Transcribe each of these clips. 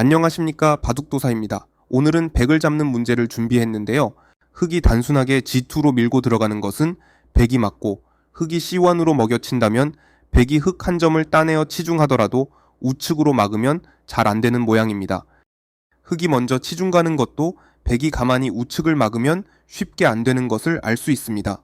안녕하십니까 바둑도사입니다. 오늘은 백을 잡는 문제를 준비했는데요. 흙이 단순하게 G2로 밀고 들어가는 것은 백이 맞고 흙이 C1으로 먹여친다면 백이 흙한 점을 따내어 치중하더라도 우측으로 막으면 잘 안 되는 모양입니다. 흙이 먼저 치중 가는 것도 백이 가만히 우측을 막으면 쉽게 안 되는 것을 알 수 있습니다.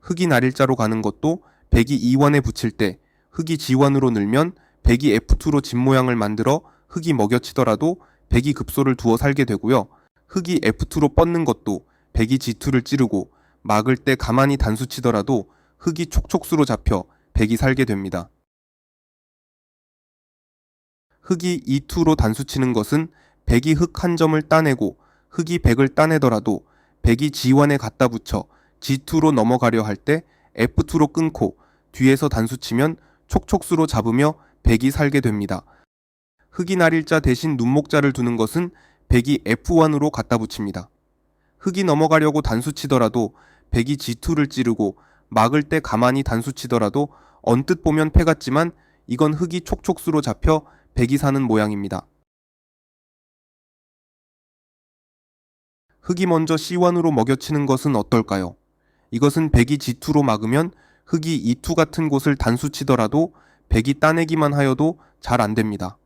흙이 날일자로 가는 것도 백이 E1에 붙일 때 흙이 G1으로 늘면 백이 F2로 집 모양을 만들어 흙이 먹여치더라도 백이 급소를 두어 살게 되고요. 흙이 F2로 뻗는 것도 백이 G2를 찌르고 막을 때 가만히 단수 치더라도 흙이 촉촉수로 잡혀 백이 살게 됩니다. 흙이 E2로 단수 치는 것은 백이 흙 한 점을 따내고 흙이 백을 따내더라도 백이 G1에 갖다 붙여 G2로 넘어가려 할 때 F2로 끊고 뒤에서 단수 치면 촉촉수로 잡으며 백이 살게 됩니다. 흙이 날일자 대신 눈목자를 두는 것은 백이 F1으로 갖다 붙입니다. 흙이 넘어가려고 단수 치더라도 백이 G2를 찌르고 막을 때 가만히 단수 치더라도 언뜻 보면 패 같지만 이건 흙이 촉촉수로 잡혀 백이 사는 모양입니다. 흙이 먼저 C1으로 먹여치는 것은 어떨까요? 이것은 백이 G2로 막으면 흙이 E2 같은 곳을 단수 치더라도 백이 따내기만 하여도 잘 안 됩니다.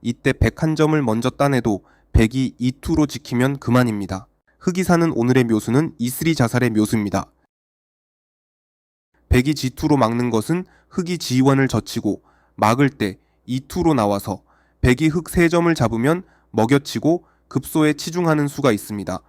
이때 101점을 먼저 따내도 백이 E2로 지키면 그만입니다. 흙이 사는 오늘의 묘수는 E3 자살의 묘수입니다. 백이 G2로 막는 것은 흙이 G1을 젖히고 막을 때 E2로 나와서 백이 흙 3점을 잡으면 먹여치고 급소에 치중하는 수가 있습니다.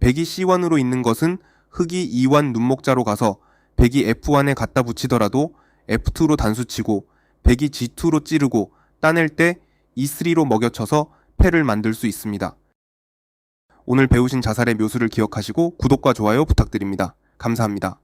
백이 C1으로 있는 것은 흙이 E1 눈목자로 가서 백이 F1에 갖다 붙이더라도 F2로 단수치고 백이 G2로 찌르고 따낼 때 E3로 먹여쳐서 패를 만들 수 있습니다. 오늘 배우신 자살의 묘수를 기억하시고 구독과 좋아요 부탁드립니다. 감사합니다.